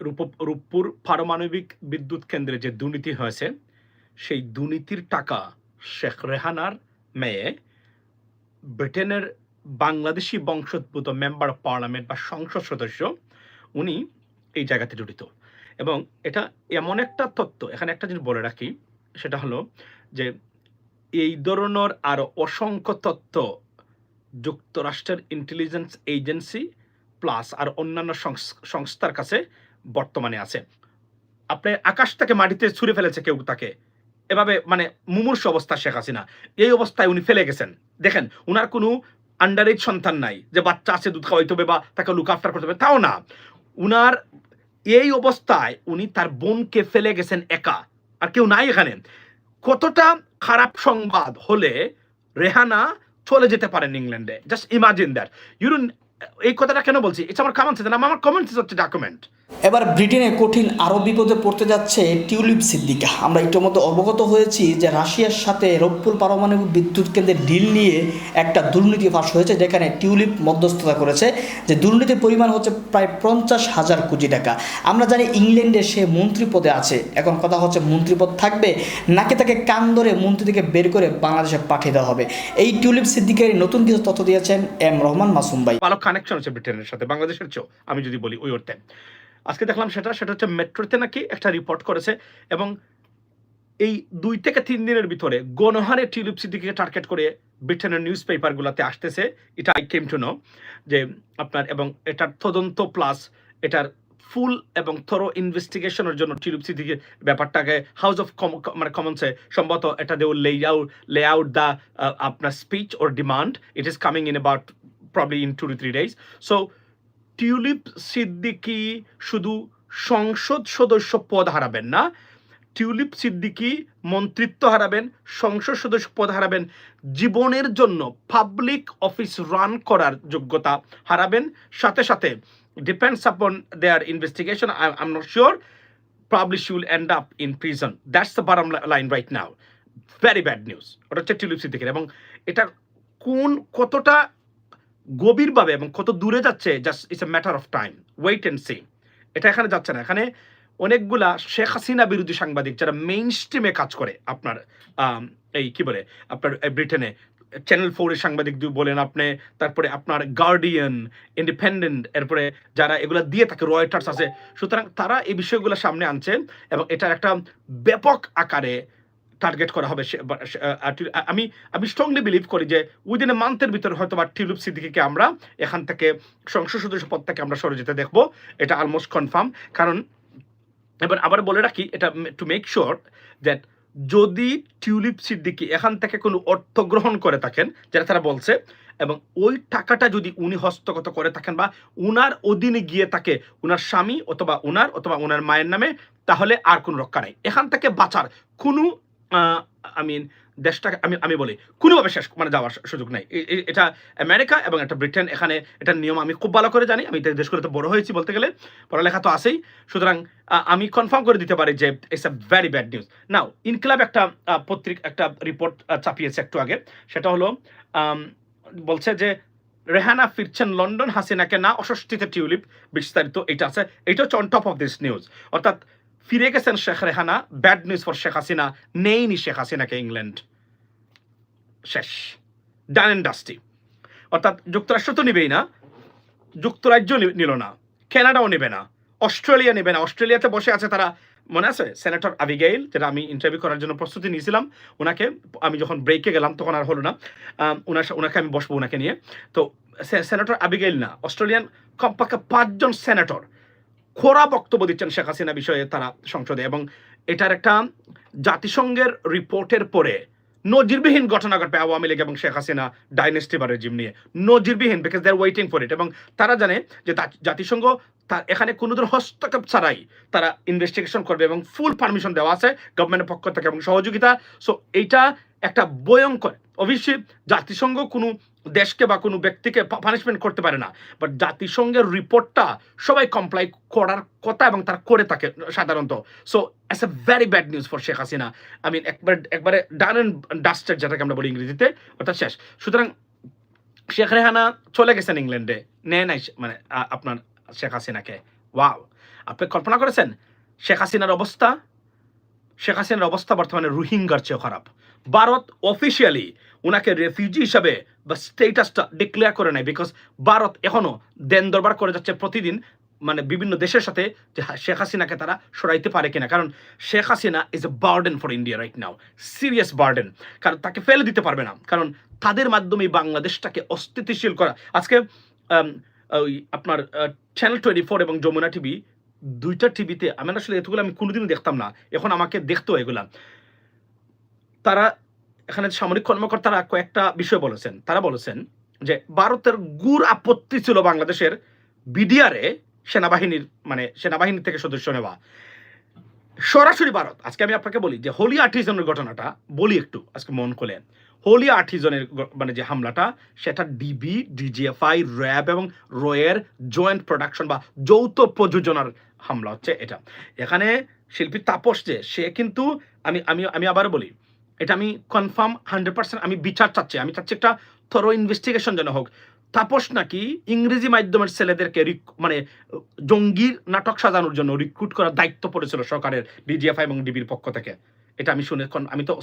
রূপ, রূপপুর পারমাণবিক বিদ্যুৎ কেন্দ্রে যে দুর্নীতি হয়েছে, সেই দুর্নীতির টাকা শেখ রেহানার মেয়ে ব্রিটেনের বাংলাদেশি বংশোদ্ভূত মেম্বার অফ পার্লামেন্ট বা সংসদ সদস্য, উনি এই জায়গাতে জড়িত। এবং এটা এমন একটা তত্ত্ব, এখানে একটা জিনিস বলে রাখি, সেটা হলো যে এই ধরনের আরও অসংখ্য তত্ত্ব যুক্তরাষ্ট্রের ইন্টেলিজেন্স এজেন্সি প্লাস আর অন্যান্য সংস- সংস্থার কাছে বর্তমানে আছে। আপনি আকাশ মাটিতে ছুঁড়ে ফেলেছে কেউ তাকে। এভাবে মানে মুমূর্ষ অবস্থা শেখ হাসিনা। এই অবস্থায় উনি ফেলে গেছেন। দেখেন, উনার কোনো আন্ডার এজ সন্তান নাই যে বাচ্চা আছে, দুধ খাওয়াইতে হবে বা তাকে লুক আফটার করতে হবে, তাও না। উনার এই অবস্থায় উনি তার বোনকে ফেলে গেছেন একা। আর কেউ নাই এখানে। কতটা খারাপ সংবাদ হলে রেহানা চলে যেতে পারেন ইংল্যান্ডে। জাস্ট ইমাজিন দ্যাট ইউ এই কথাটা কেন বলছি? এটা আমার কমেন্টস না আমার কমেন্টস হচ্ছে ডকুমেন্ট এবার ব্রিটেনে কঠিন আরও বিপদে পড়তে যাচ্ছে টিউলিপ সিদ্দিকা। আমরা ইতিমধ্যে অবগত হয়েছি যে রাশিয়ার সাথে রপ্পুল পারমাণবিক বিদ্যুৎ কেন্দ্রের ডিল নিয়ে একটা দুর্নীতি ফাঁস হয়েছে যেখানে টিউলিপ মধ্যস্থতা করেছে। যে দুর্নীতির পরিমাণ হচ্ছে প্রায় পঞ্চাশ হাজার কোটি টাকা। আমরা জানি ইংল্যান্ডে সে মন্ত্রী পদে আছে। এখন কথা হচ্ছে মন্ত্রীপদ থাকবে নাকি তাকে কান ধরে মন্ত্রী থেকে বের করে বাংলাদেশে পাঠিয়ে দেওয়া হবে। এই টিউলিপ সিদ্দিকের নতুন কিছু তথ্য দিয়েছেন এম রহমান মাসুম ভাই। কানেকশন আছে ব্রিটেনের সাথে, বাংলাদেশের চেয়েও, আমি যদি বলি ওই অর্থে। আজকে দেখলাম সেটা সেটা হচ্ছে মেট্রোতে নাকি একটা রিপোর্ট করেছে এবং এই দুই থেকে তিন দিনের ভিতরে গণহারে টিউলিপ সিটিকে টার্গেট করে ব্রিটেনের নিউজ পেপারগুলোতে আসতেছে। এটা আই কেম টু নো যে আপনার, এবং এটার তদন্ত প্লাস এটার ফুল এবং থরো ইনভেস্টিগেশনের জন্য টিউলিপ সিটিকে ব্যাপারটাকে হাউস অফ কম মানে কমন্সে সম্ভবত এটা they lay out lay out the আপনার speech or demand it is coming in about probably in two to three days so Tulip Siddiq শুধু সংসদ সদস্য পদ হারাবেন না টিউলিপ সিদ্দিকি মন্ত্রিত্ব হারাবেন, সংসদ সদস্য পদ হারাবেন, জীবনের জন্য পাবলিক অফিস রান করার যোগ্যতা হারাবেন সাথে সাথে depends upon their investigation I am not sure probably she will end up in prison. That's the bottom li- line right now. Very bad news. ওটা হচ্ছে টিউলিপ সিদ্দিকের এবং এটা কোন, কতটা গভীরভাবে এবং কত দূরে যাচ্ছে just it's a matter of time wait and see এটা এখানে যাচ্ছে না। এখানে অনেকগুলা শেখ হাসিনা বিরোধী সাংবাদিক যারা মেইন স্ট্রিমে কাজ করে, আপনার এই কি বলে, আপনার ব্রিটেনে চ্যানেল ফোরের সাংবাদিক বলেন আপনি, তারপরে আপনার গার্ডিয়ান ইন্ডিপেন্ডেন্ট এরপরে যারা এগুলা দিয়ে থাকে রয়টার্স আছে। সুতরাং তারা এই বিষয়গুলো সামনে আনছে এবং এটার একটা ব্যাপক আকারে টার্গেট করা হবে আমি আমি স্ট্রংলি বিলিভ করি যে উইদিন এ মান্থের ভিতরে হয়তো বা টিউলিপ সিদ্দিকিকে আমরা এখান থেকে সংসদ সদস্য পদ থেকে আমরা সরে যেতে দেখব। এটা অলমোস্ট কনফার্ম কারণ এবার আবার বলে রাখি, এটা টু মেক শিওর দ্যাট যদি টিউলিপ সিদ্দিকি এখান থেকে কোনো অর্থ গ্রহণ করে থাকেন, যেটা তারা বলছে, এবং ওই টাকাটা যদি উনি হস্তগত করে থাকেন বা উনার অধীনে গিয়ে থাকে উনার স্বামী অথবা উনার অথবা উনার মায়ের নামে, তাহলে আর কোনো রক্ষা নাই। এখান থেকে বাঁচার কোনো আই মিন দেশটাকে, আমি আমি বলি, কোনোভাবে শেষ মানে যাওয়ার সুযোগ নাই। এটা আমেরিকা এবং একটা ব্রিটেন, এখানে এটা নিয়ম আমি খুব ভালো করে জানি। আমি দেশগুলোতে বড় হয়েছি বলতে গেলে, পড়ালেখা তো আছেই। সুতরাং আমি কনফার্ম করে দিতে পারি যে it's a very bad news now Inqilab একটা পত্রিকা, একটা রিপোর্ট চাপিয়েছে একটু আগে। সেটা হলো বলছে যে রেহানা ফিরছেন লন্ডন, হাসিনাকে না অস্বস্তিতে টিউলিপ বিস্তারিত, এটা আছে, এটা হচ্ছে on top of this news অর্থাৎ ফিরে গেছেন Sheikh Rehana. Bad news for Sheikh Hasina. নেইনি শেখ হাসিনাকে ইংল্যান্ড। শেষ। ডান অ্যান্ড ডাস্টি অর্থাৎ যুক্তরাষ্ট্র তো নিবেই না। যুক্তরাজ্য নিল না। কানাডাও নেবে না। অস্ট্রেলিয়া নেবে না। অস্ট্রেলিয়াতে বসে আছে তারা, মনে আছে? সেনেটর আবিগেইল যেটা আমি ইন্টারভিউ করার জন্য প্রস্তুতি নিয়েছিলাম। ওনাকে আমি যখন ব্রেকে গেলাম, তখন আর হলো না। ওনার ওনাকে আমি বসবো ওনাকে নিয়ে। তো সেনেটর আবিগেইল না। অস্ট্রেলিয়ান কমপক্ষে পাঁচজন সেনেটর খোরা বক্তব্য দিচ্ছেন শেখ হাসিনা বিষয়ে তারা সংসদে, এবং এটার একটা জাতিসংঘের রিপোর্টের পরে নজিরবিহীন ঘটনা ঘটবে আওয়ামী লীগ এবং শেখ হাসিনা ডাইনেস্টি বা রেজিম নিয়ে। নজিরবিহীন because they are waiting for it এবং তারা জানে যে জাতিসংঘ তার এখানে কোনো ধরনের হস্তক্ষেপ ছাড়াই তারা ইনভেস্টিগেশন করবে এবং ফুল পারমিশন দেওয়া আছে গভর্নমেন্টের পক্ষ থেকে এবং সহযোগিতা। সো এইটা একটা ভয়ঙ্কর। অবশ্যই জাতিসংঘ কোনো দেশকে বা কোনো ব্যক্তিকে পানিশমেন্ট করতে পারে না। বাট জাতিসংঘের রিপোর্টটা সবাই কমপ্লাই করার কথা এবং তারা করে থাকে সাধারণত। So as a very bad news for Sheikh Hasina I mean একবার, একবারে ডান অ্যান্ড ডাস্টেড যেটাকে আমরা বলি ইংরেজিতে অর্থাৎ শেষ। সুতরাং শেখ রেহানা চলে গেছেন ইংল্যান্ডে নেয় নাই মানে আপনার শেখ হাসিনাকে ওয়াও আপনি কল্পনা করেছেন? শেখ হাসিনার অবস্থা? শেখ হাসিনার অবস্থা বর্তমানে রোহিঙ্গার চেয়েও খারাপ। ভারত অফিসিয়ালি ওনাকে রেফিউজি হিসাবে বা স্টেটাসটা ডিক্লেয়ার করে নেয় বিকজ ভারত এখনও দেন দরবার করে যাচ্ছে প্রতিদিন মানে বিভিন্ন দেশের সাথে যে শেখ হাসিনাকে তারা সরাইতে পারে কিনা। কারণ Sheikh Hasina is a burden for India right now serious burden কারণ তাকে ফেলে দিতে পারবে না। কারণ তাদের মাধ্যমে বাংলাদেশটাকে অস্থিতিশীল করা আজকে ওই আপনার চ্যানেল টোয়েন্টি ফোর এবং যমুনা টিভি দুইটা টিভিতে আমি আসলে এতগুলো আমি কোনোদিনও দেখতাম না। এখন আমাকে দেখতো এগুলা। তারা এখানে সামরিক কর্মকর্তারা কয়েকটা বিষয় বলেছেন। তারা বলেছেন যে, ভারতের গুড় আপত্তি ছিল বাংলাদেশের বিডিআরে সেনাবাহিনীর মানে সেনাবাহিনী থেকে সদস্য নেওয়া। সরাসরি ভারত, আজকে আমি আপনাকে বলি যে, হোলি আর্টিজনের ঘটনাটা, বলি একটু, আজকে মন খুলে। হোলি আর্টিজনের মানে যে হামলাটা, সেটা ডিবি ডিজিএফআই র্যাব এবং রয়ের জয়েন্ট প্রোডাকশন বা যৌথ প্রযোজনার হামলা হচ্ছে এটা। এখানে শিল্পী তাপস যে, সে কিন্তু আমি আমি আমি আবার বলি, এটা আমি কনফার্ম হান্ড্রেড পার্সেন্ট আমি বিচার চাচ্ছি। আমি চাচ্ছি একটা থরো ইনভেস্টিগেশন যেন হোক। তাপস নাকি ইংরেজি মাধ্যমের ছেলেদেরকে রিক- মানে জঙ্গির নাটক সাজানোর জন্য রিক্রুট করার দায়িত্ব পড়েছিল সরকারের ডিজিএফআই এবং ডিবির পক্ষ থেকে। এটা আমি শুনে আমি তো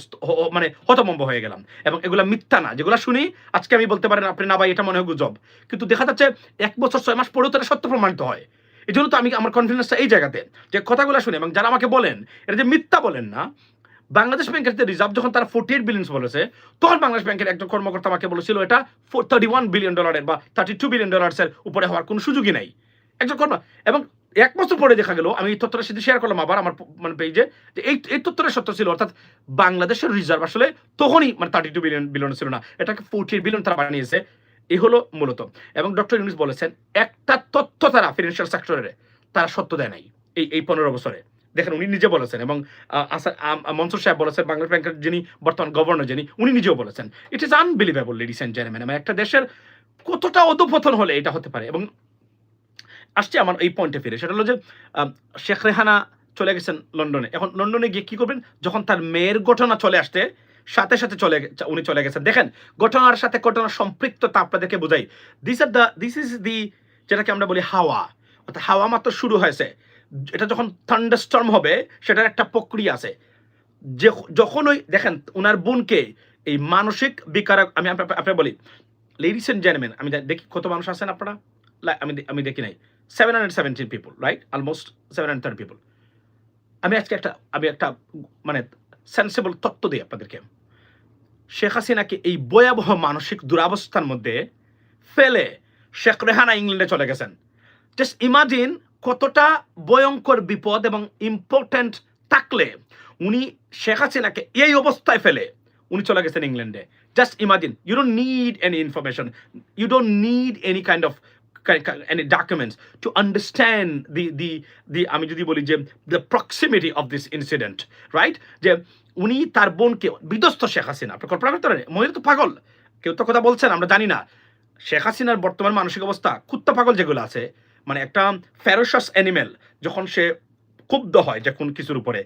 মানে হতমম্ব হয়ে গেলাম। এবং এগুলা মিথ্যা না। যেগুলো শুনি, আজকে আমি বলতে পারেন, আপনি না ভাই, এটা মনে হয় গুজব। কিন্তু দেখা যাচ্ছে এক বছর ছয় মাস পরেও তো সত্য প্রমাণিত হয়। এই জন্য তো আমি আমার কনফিডেন্সটা এই জায়গাতে যে কথাগুলো শুনে এবং যারা আমাকে বলেন এটা যে মিথ্যা বলেন না, বাংলাদেশ ব্যাংকের যে রিজার্ভ যখন তারা ফোর্টি এইট বিলিয়ন বলেছে, তখন বাংলাদেশ ব্যাংকের একজন কর্মকর্তা আমাকে বলেছিল এটা থার্টি ওয়ান বিলিয়ন ডলারের বা থার্টি টু বিলিয়ন ডলার্সের উপরে হওয়ার কোনো সুযোগই নাই। একজন কর্ম এবং এক বছর পরে দেখা গেল, আমি এই তথ্যটা সেদিন শেয়ার করলাম আবার আমার মানে পেজে যে এই এই তথ্যটা সত্য ছিল, অর্থাৎ বাংলাদেশের রিজার্ভ আসলে তখনই মানে থার্টি টু বিলিয়ন বিলিয়ন ছিল না। এটাকে ফোর্টি এইট বিলিয়ন তারা বানিয়েছে। এই হলো মূলত। এবং ডক্টর ইউনিস বলেছেন, একটা তথ্য তারা ফিনান্সিয়াল সেক্টরে তারা সত্য দেয় নাই এই এই পনেরো বছরে। দেখেন, উনি নিজে বলেছেন এবং মনসুর সাহেব বলেছেন, বাংলাদেশ ব্যাংকের যিনি বর্তমান গভর্নর যিনি, উনি নিজেও বলেছেন it is unbelievable ladies and gentleman মানে একটা দেশের কতটা অধপতন হলে এটা হতে পারে। এবং আসছে আমার এই পয়েন্টে ফিরে, সেটা হলো যে শেখ রেহানা চলে গেছেন লন্ডনে। এখন লন্ডনে গিয়ে কি করবেন? যখন তার মেয়ের ঘটনা চলে আসতে সাথে সাথে চলে উনি চলে গেছেন। দেখেন ঘটনার সাথে ঘটনার সম্পৃক্ততা আপনাদেরকে বোঝাই। This are the this is the যেটাকে আমরা বলি হাওয়া। অর্থাৎ হাওয়া মাত্র শুরু হয়েছে। এটা যখন থান্ডারস্টর্ম হবে, সেটার একটা প্রক্রিয়া আছে। যে যখন ওই দেখেন ওনার বোনকে এই মানসিক বিকার আমি আপনা- আপনাকে বলি লেডিস এন্ড জেন্টলম্যান আমি দেখি কত মানুষ আছেন আপনারা? আমি আমি দেখি নাই। Seven hundred seventeen people right almost seven hundred thirty people আমি আজকে একটা আমি একটা মানে সেন্সেবল তত্ত্ব দিই আপনাদেরকে। শেখ হাসিনাকে এই ভয়াবহ মানসিক দুরাবস্থার মধ্যে ফেলে শেখ রেহানা ইংল্যান্ডে চলে গেছেন। জাস্ট ইমাজিন কতটা ভয়ঙ্কর বিপদ এবং ইম্পর্ট্যান্ট থাকলে উনি শেখ হাসিনাকে এই অবস্থায় ফেলে উনি চলে গেছেন ইংল্যান্ডে। Just imagine you don't need any information you don't need any kind of any documents to understand the the the, আমি যদি বলি যে, the proximity of this incident, right? যে উনি তার বোনকে, বিধ্বস্ত শেখ হাসিনা, আপনি কল্পনা করতে পারেন, মহিলা তো পাগল, কেউ তো কথা বলছেন, আমরা জানি না। শেখ হাসিনার বর্তমান মানসিক অবস্থা, কুত্তা পাগল যেগুলো আছে মানে একটা ফেরোসাস অ্যানিমেল যখন সে ক্ষুব্ধ হয় যে কোন কিছুর উপরে,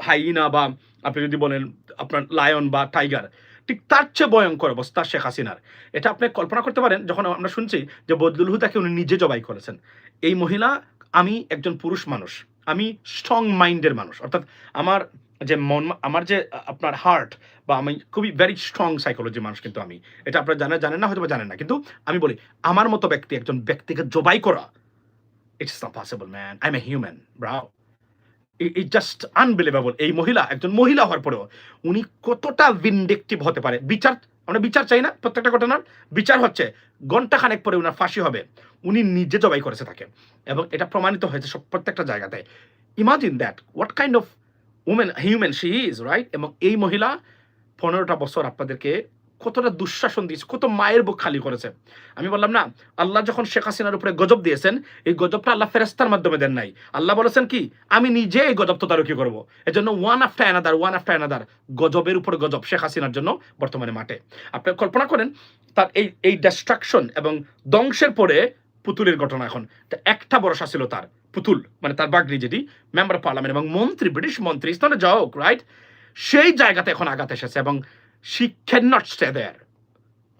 হাইনা বা আপনি যদি বলেন আপনার লায়ন বা টাইগার ঠিক তার চেয়ে ভয়ঙ্কর অবস্থা শেখ হাসিনার। এটা আপনি কল্পনা করতে পারেন, যখন আমরা শুনছি যে বদলুল হুদাকে উনি নিজে জবাই করেছেন, এই মহিলা আমি একজন পুরুষ মানুষ, আমি স্ট্রং মাইন্ডের মানুষ, অর্থাৎ আমার যে মন, আমার যে আপনার হার্ট বা আমি খুবই ভেরি স্ট্রং সাইকোলজি মানুষ কিন্তু আমি। এটা আপনারা জানেন জানেন না হয়তো জানেন না। কিন্তু আমি বলি, আমার মতো ব্যক্তি, একজন ব্যক্তিকে জবাই করা it's not possible man I am a human brow it just unbelievable এই মহিলা, একজন মহিলা হওয়ার পরেও উনি কতটা ভিনডেকটিভ হতে পারে। বিচার, আমরা বিচার চাই না প্রত্যেকটা ঘটনার। বিচার হচ্ছে ঘণ্টা খানেক পরে উনার ফাঁসি হবে। উনি নিজে জবাই করেছে তাকে। এবং এটা প্রমাণিত হয়েছে সব প্রত্যেকটা জায়গাতে। Imagine that what kind of women human she is right এবং এই মহিলা পনেরোটা বছর আপনাদেরকে কতটা দুঃশাসন দিয়েছে, কত মায়ের বুক খালি করেছে। আমি বললাম, না, আল্লাহ যখন শেখ হাসিনার উপরে গজব দিয়েছেন, এই গজবটা আল্লাহ ফেরেস্তার মাধ্যমে দেন নাই। আল্লাহ বলেছেন কি, আমি নিজে এই গজব তদারকি করব। এজন্য one after another one after another গজবের উপর গজব শেখ হাসিনার জন্য বর্তমানে মাঠে। আপনি কল্পনা করেন, তার এই এই ডিস্ট্রাকশন এবং ধ্বংসের পরে পুতুলের ঘটনা এখন। তা একটা ভরসা ছিল তার, পুতুল মানে তার বাগরি যেটি মেম্বার পার্লামেন্ট এবং মন্ত্রী, ব্রিটিশ মন্ত্রী ইস নট রাইট সেই জায়গাতে এখন আঘাত এসেছে এবং she can not stay there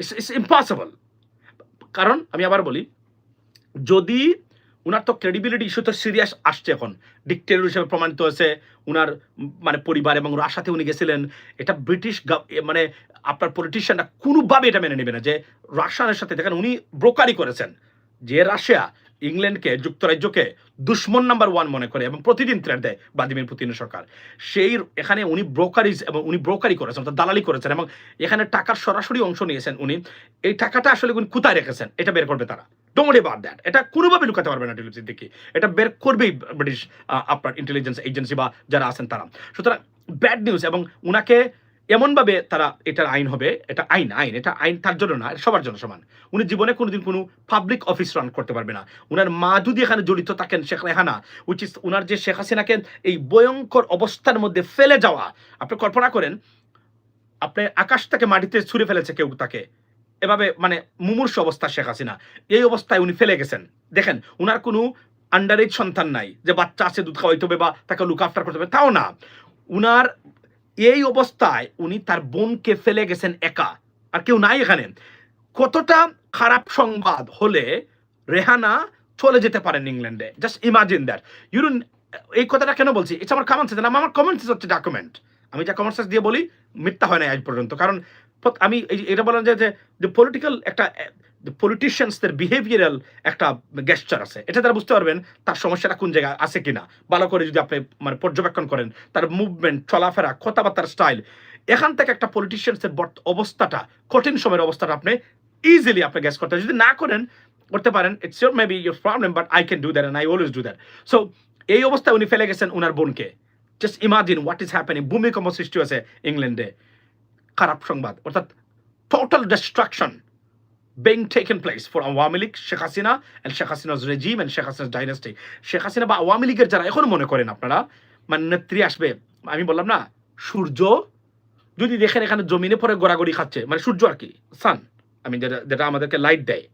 it's it's impossible কারণ, আমি আবার বলি, যদি উনার তো ক্রেডিবিলিটি ইস্যু তো সিরিয়াস আসছে এখন ডিক্টেটর হিসেবে প্রমাণিত হয়েছে, উনার মানে পরিবার এবং রাশাতে উনি গেছিলেন, এটা ব্রিটিশ মানে আপনার পলিটিশিয়ানরা কোনোভাবে এটা মেনে নেবে না যে রাশিয়ানের সাথে, দেখেন উনি ব্রোকারি করেছেন। যে রাশিয়া ইংল্যান্ডকে, যুক্তরাজ্যকে দুশ্মন নাম্বার ওয়ান মনে করে এবং প্রতিদিন থ্রেট দেয় ভ্লাদিমির পুতিনের সরকার। সেই এখানে উনি ব্রোকারিজ এবং উনি ব্রোকারি করেছেন, অর্থাৎ দালালি করেছেন এবং এখানে টাকার সরাসরি অংশ নিয়েছেন উনি। এই টাকাটা আসলে উনি কোথায় রেখেছেন? এটা বের করবে তারা। ডোমরে বাদ দ্যাট এটা কোনোভাবে লুকাতে পারবে না টিলিপ সিদ্দিকি এটা বের করবেই ব্রিটিশ আপনার ইন্টেলিজেন্স এজেন্সি বা যারা আছেন তারা। সুতরাং ব্যাড নিউজ এবং উনাকে এমনভাবে তারা এটার আইন হবে, এটা আইন আইন, এটা আইন তার জন্য না সবার জন্য সমান। উনি জীবনে কোনোদিন কোনো পাবলিক অফিস রান করতে পারবে না। উনার মা যদি এখানে জড়িত থাকেন, শেখ রেহানা উইচ ইস উনার যে শেখ হাসিনাকে এই ভয়ঙ্কর অবস্থার মধ্যে ফেলে যাওয়া, আপনি কল্পনা করেন, আপনি আকাশ থেকে মাটিতে ছুঁড়ে ফেলেছে কেউ তাকে। এভাবে মানে মুমূর্ষ অবস্থা শেখ হাসিনা। এই অবস্থায় উনি ফেলে গেছেন। দেখেন, উনার কোনো আন্ডার এজ সন্তান নাই, যে বাচ্চা আছে, দুধ খাওয়াইতে হবে বা তাকে লুক আফটার করতে হবে, তাও না। উনার এই অবস্থায় উনি তার বোনকে ফেলে গেছেন একা। আর কেউ নাই এখানে। কতটা খারাপ সংবাদ হলে রেহানা চলে যেতে পারেন ইংল্যান্ডে। জাস্ট ইমাজিন দ্যাট ইউ এই কথাটা কেন বলছি? এটা আমার কমন সেন্স আমার কমন সেন্স হচ্ছে ডকুমেন্ট আমি যা কমন সেন্স দিয়ে বলি, মিথ্যা হয় না আজ পর্যন্ত। কারণ, আমি এটা বলেন যে যে পলিটিক্যাল একটা পলিটিশিয়ানসদের বিহেভিয়ারাল একটা গেস্টার আছে। এটা তারা বুঝতে পারবেন তার সমস্যাটা কোন জায়গায় আছে কিনা। ভালো করে যদি আপনি মানে পর্যবেক্ষণ করেন, তার মুভমেন্ট চলাফেরা, কথাবার্তার স্টাইল এখান থেকে একটা পলিটিশিয়ানসের অবস্থাটা, কঠিন সময়ের অবস্থাটা আপনি ইজিলি আপনি গ্যাস করতে যদি না করেন, করতে পারেন it's your maybe your problem but I can do that and I always do that so এই অবস্থায় উনি ফেলে গেছেন উনার বোনকে। Just imagine what is happening ভূমিকম্প সৃষ্টি হয়েছে ইংল্যান্ডে। খারাপ সংবাদ, অর্থাৎ total destruction being taken place for Awami League Sheikh Hasina and Sheikh Hasina's regime and Sheikh Hasina's dynasty. Sheikh Hasina বা আওয়ামী লীগের যারা এখন মনে করেন আপনারা মানে নেত্রী আসবে, আমি বললাম না, সূর্য যদি দেখেন এখানে জমিনে পরে গড়াগড়ি খাচ্ছে মানে সূর্য আর কি সান আমি যেটা যেটা আমাদেরকে লাইট দেয়,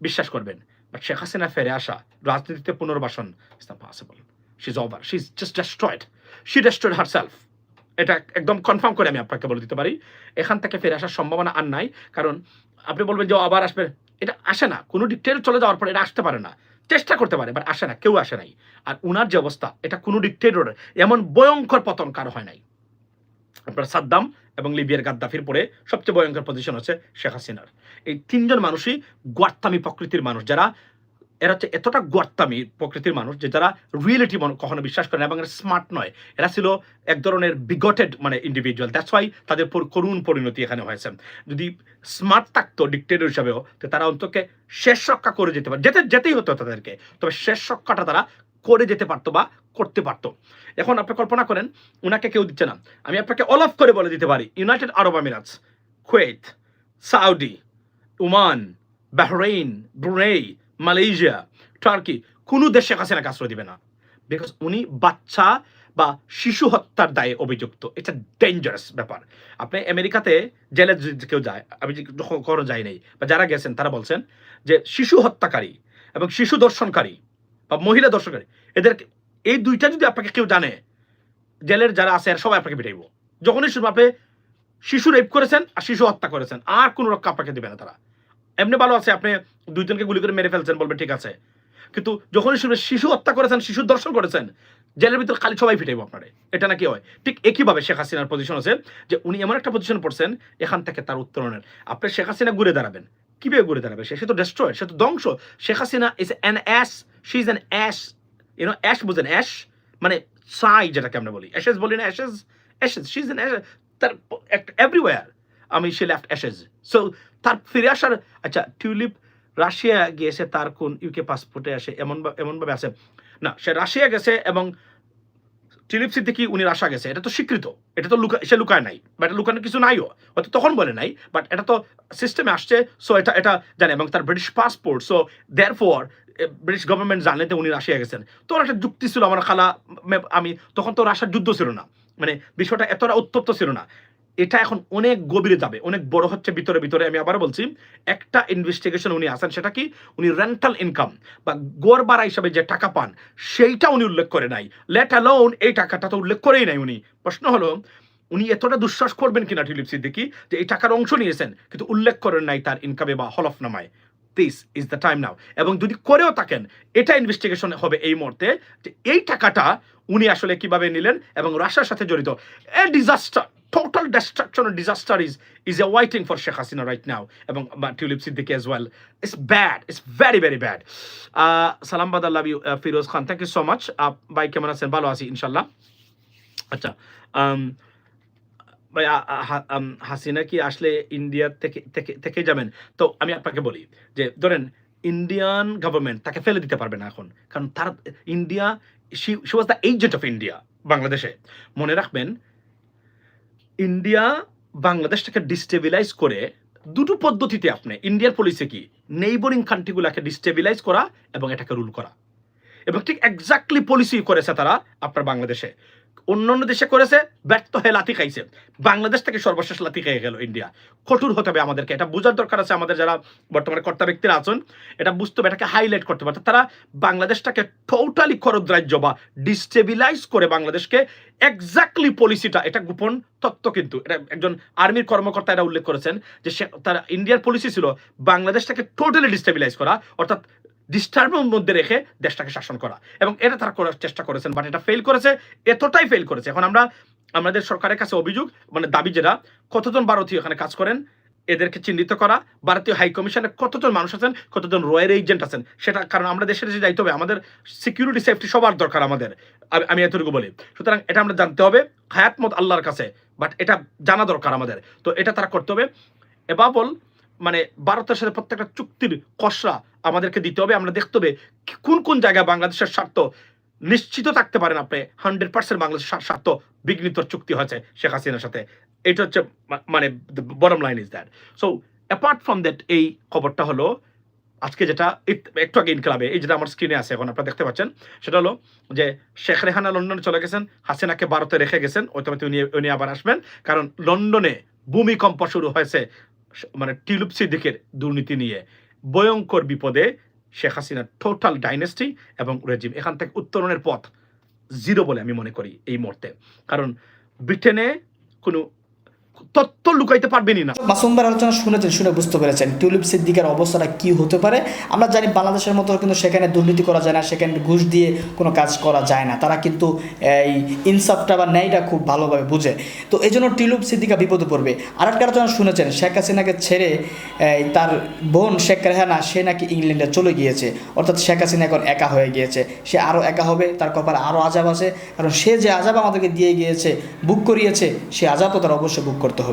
বিশ্বাস করবেন। বাট শেখ হাসিনা ফেরে আসা, রাজনীতিতে পুনর্বাসন is not she is over she is just destroyed she destroyed her self এটা একদম কনফার্ম করে আমি আপনাকে বলে দিতে পারি। এখান থেকে ফিরে আসার সম্ভাবনা আর নাই, কারণ আপনি বলবেন যে আবার আসবে, এটা আসে না। কোনো ডিকটেটর চলে যাওয়ার পর এটা আসতে পারে না। চেষ্টা করতে পারে বাট আসে না, কেউ আসে নাই। আর উনার যে অবস্থা, এটা কোনো ডিকটেটর এমন ভয়ঙ্কর পতন কারও হয় নাই। আপনার সাদ্দাম এবং লিবিয়ার গাদ্দাফির পরে সবচেয়ে ভয়ঙ্কর পজিশন হচ্ছে শেখ হাসিনার। এই তিনজন মানুষই গোয়ার্তামি প্রকৃতির মানুষ, যারা এরা হচ্ছে এতটা গোয়ার্তামি প্রকৃতির মানুষ যে যারা রিয়েলিটি কখনো বিশ্বাস করে না এবং এরা স্মার্ট নয়। এরা ছিল এক ধরনের বিগটেড মানে ইন্ডিভিজুয়াল দ্যাটস ওয়াই তাদের করুণ পরিণতি এখানে হয়েছে। যদি স্মার্ট থাকতো ডিক্টেটর হিসাবেও, তো তারা অন্তকে শেষ রক্ষা করে যেতে পারে যেতে যেতেই হতো তাদেরকে। তবে শেষ রক্ষাটা তারা করে যেতে পারতো বা করতে পারতো। এখন আপনি কল্পনা করেন ওনাকে কেউ দিচ্ছে না। আমি আপনাকে অল অফ করে বলে দিতে পারি। United Arab Emirates Kuwait Saudi Oman Bahrain Brunei Malaysia, Turkey, কোনো দেশে কাছে না আশ্রয় দিবে না। বিকজ উনি বাচ্চা বা শিশু হত্যার দায়ে অভিযুক্ত। এটা ডেঞ্জারাস ব্যাপার। আপনি আমেরিকাতে জেলে কেউ যায়, আমি কখনো যাই নাই, বা যারা গেছেন, তারা বলছেন যে শিশু হত্যাকারী এবং শিশু দর্শনকারী বা মহিলা দর্শনকারী, এদের এই দুইটা যদি আপনাকে কেউ জানে, জেলের যারা আছে, এরা সবাই আপনাকে পিটাইব। যখনই শুনব আপনি শিশু রেপ করেছেন আর শিশু হত্যা করেছেন, আর কোনো রক্ষা আপনাকে দেবে না তারা। এমনি ভালো আছে, আপনি দুইজনকে গুলি করে মেরে ফেলছেন বলবে ঠিক আছে। কিন্তু যখনই শিশু হত্যা করেছেন শিশু দর্শন করেছেন, জেলের ভিতরে খালি সবাই ফিটাইব আপনারে। এটা নাকি হয়? ঠিক একইভাবে শেখ হাসিনার পজিশন আছে যে উনি এমন একটা পজিশন পড়ছেন, এখান থেকে তার উত্তরণের আপনি শেখ হাসিনা ঘুরে দাঁড়াবেন। কীভাবে ঘুরে দাঁড়াবে? সে তো ডেস্ট্রয়েড সে তো ধ্বংস। Sheikh Hasina is an ash she is an ash you know ash বুঝেন অ্যাশ মানে সাই যেটাকে আমরা বলি। অ্যাশেজ বলি না ashes ashes she is an ash তার এভরিওয়ার আমি সে লেফট অ্যাশেজ সো তার ফিরে আসার আচ্ছা টিউলিপ রাশিয়া গিয়েছে, তার কোন ইউকে পাসপোর্টে আসে, এমন এমনভাবে আসে না, সে রাশিয়া গেছে এবং টিলিপ সিদ্দিকি, উনি রাশা গেছে। এটা তো স্বীকৃত। এটা তো লুকা সে লুকায় নাই। বা এটা লুকানোর কিছু নাইও। হয়তো তখন বলে নাই বাট এটা তো সিস্টেমে আসছে। সো এটা এটা জানে। এবং তার British passport so there for British government জানলে তো উনি রাশিয়া গেছেন। তো একটা যুক্তি ছিল আমার খালা আমি তখন তো রাশার যুদ্ধ ছিল না। মানে বিষয়টা এতটা উত্তপ্ত ছিল না। এটা এখন অনেক গভীরে যাবে, অনেক বড় হচ্ছে ভিতরে ভিতরে আমি আবার বলছি, একটা ইনভেস্টিগেশন উনি আসেন সেটা কি? উনি রেন্টাল ইনকাম বা গড় বাড়া হিসাবে যে টাকা পান, সেইটা উনি উল্লেখ করে নাই। লেট অ্যালোন এই টাকাটা তো উল্লেখ করেই নাই উনি। প্রশ্ন হলো, উনি এতটা দুঃশ্বাস করবেন কিনা টিলিপ সিদ্দিকি? যে এই টাকার অংশ নিয়েছেন, কিন্তু উল্লেখ করেন নাই তার ইনকামে বা হলফনামায়। This is the time now এবং যদি করেও থাকেন, এটা ইনভেস্টিগেশন হবে এই মুহূর্তে, যে এই টাকাটা উনি আসলে কীভাবে নিলেন এবং রাশার সাথে জড়িত। A disaster total destruction disaster is is a waiting for Sheikh Hasina right now এবং Tulip Siddiq as well it's bad it's very very bad সালাম বাদাল্লাহ Feroz Khan thank you so much ভাই কেমন আছেন ভালো আছি ইনশাল্লাহ আচ্ছা ভাই হাসিনা কি আসলে ইন্ডিয়া থেকে থেকে থেকে যাবেন তো আমি আপনাকে বলি যে ধরেন ইন্ডিয়ান গভর্নমেন্ট তাকে ফেলে দিতে পারবে না এখন কারণ তার India she was the agent of India বাংলাদেশে মনে রাখবেন ইন্ডিয়া বাংলাদেশটাকে ডিস্টেবিলাইজ করে দুটো পদ্ধতিতে আপনি ইন্ডিয়ার পলিসি কি? নেইবরিং কান্ট্রিগুলোকে ডিস্টেবিলাইজ করা এবং এটাকে রুল করা। এবং ঠিক এক্স্যাক্টলি পলিসি করেছে তারা আপনার বাংলাদেশে। অন্য অন্য দেশে করেছে, ব্যর্থ হয়ে লাথি খাইছে। বাংলাদেশ থেকে সর্বশেষ লাথি খেয়ে গেল ইন্ডিয়া। কঠোর হতে হবে আমাদেরকে। এটা বোঝার দরকার আছে আমাদের যারা বর্তমানে কর্তা ব্যক্তিরা আছেন। এটা বুঝতে হবে, এটাকে হাইলাইট করতে হবে। তারা বাংলাদেশটাকে টোটালি খরদ্রাজ্য বা ডিস্টেবিলাইজ করে বাংলাদেশকে এক্স্যাক্টলি পলিসিটা এটা গোপন তত্ত্ব কিন্তু। এটা একজন আর্মির কর্মকর্তা এটা উল্লেখ করেছেন যে সে, তারা ইন্ডিয়ার পলিসি ছিল বাংলাদেশটাকে টোটালি ডিস্টেবিলাইজ করা। অর্থাৎ ডিস্টার্বের মধ্যে রেখে দেশটাকে শাসন করা। এবং এটা তারা করার চেষ্টা করেছেন বাট এটা ফেল করেছে, এতটাই ফেল করেছে। এখন আমরা, আমাদের সরকারের কাছে অভিযোগ মানে দাবি যেটা, কতজন ভারতীয় এখানে কাজ করেন, এদেরকে চিহ্নিত করা, ভারতীয় হাই কমিশনে কতজন মানুষ আছেন, কতজন রয়্যাল এজেন্ট আছেন, সেটা, কারণ আমরা দেশের যে যাইতে হবে, আমাদের সিকিউরিটি সেফটি সবার দরকার আমাদের। আমি- এতটুকু বলি। সুতরাং এটা আমরা জানতে হবে, হায়াত মত আল্লাহর কাছে বাট এটা জানা দরকার আমাদের। তো এটা তারা করতে হবে। এবাবল মানে ভারতের সাথে প্রত্যেকটা চুক্তির কসরা আমাদেরকে দিতে হবে। আমরা দেখতে হবে কোন কোন জায়গায় বাংলাদেশের স্বার্থ নিশ্চিত থাকতে পারেন আপনি। হান্ড্রেড পার্সেন্ট বাংলাদেশের স্বার্থ বিঘ্নিত চুক্তি হয়েছে শেখ হাসিনার সাথে। এটা হচ্ছে মানে বরম line is that so apart from that এই খবরটা হলো, আজকে যেটা একটু আগে ইনকলাবে, এই যেটা আমার স্ক্রিনে আছে এখন, আপনারা দেখতে পাচ্ছেন, সেটা হলো যে শেখ রেহানা লন্ডনে চলে গেছেন, হাসিনাকে ভারতে রেখে গেছেন, ওই তবে উনি উনি আবার আসবেন, কারণ লন্ডনে ভূমিকম্প শুরু হয়েছে। মানে টিউলিপ সিদ্দিকের দুর্নীতি নিয়ে ভয়ঙ্কর বিপদে শেখ হাসিনার টোটাল ডাইনেস্টি এবং রেজিম এখান থেকে উত্তরণের পথ জিরো বলে আমি মনে করি এই মুহূর্তে। কারণ ব্রিটেনে কোনো তথ্য লুকাইতে পারবেনই না মাসুমবার আলোচনা শুনেছেন, শুনে বুঝতে পেরেছেন। টিউলিপ সিদ্দিকের অবস্থাটা কি হতে পারে? আমরা জানি বাংলাদেশের মতো কিন্তু সেখানে দুর্নীতি করা যায় না, সেখানে ঘুষ দিয়ে কোনো কাজ করা যায় না। তারা কিন্তু এই ইনসাফটা বা ন্যায়টা খুব ভালোভাবে বুঝে। তো এই জন্য টিউলিপ সিদ্দিকা বিপদে পড়বে। আর একটা আলোচনা শুনেছেন, শেখ হাসিনাকে ছেড়ে তার বোন শেখ রেহানা, সে নাকি ইংল্যান্ডে চলে গিয়েছে। অর্থাৎ শেখ হাসিনা এখন একা হয়ে গিয়েছে। সে আরও একা হবে, তার কপালে আরও আজাব আছে। কারণ সে যে আজাব আমাদেরকে দিয়ে গিয়েছে, বুক করিয়েছে, সে আজাবও তার অবশ্যই বুক করতে হবে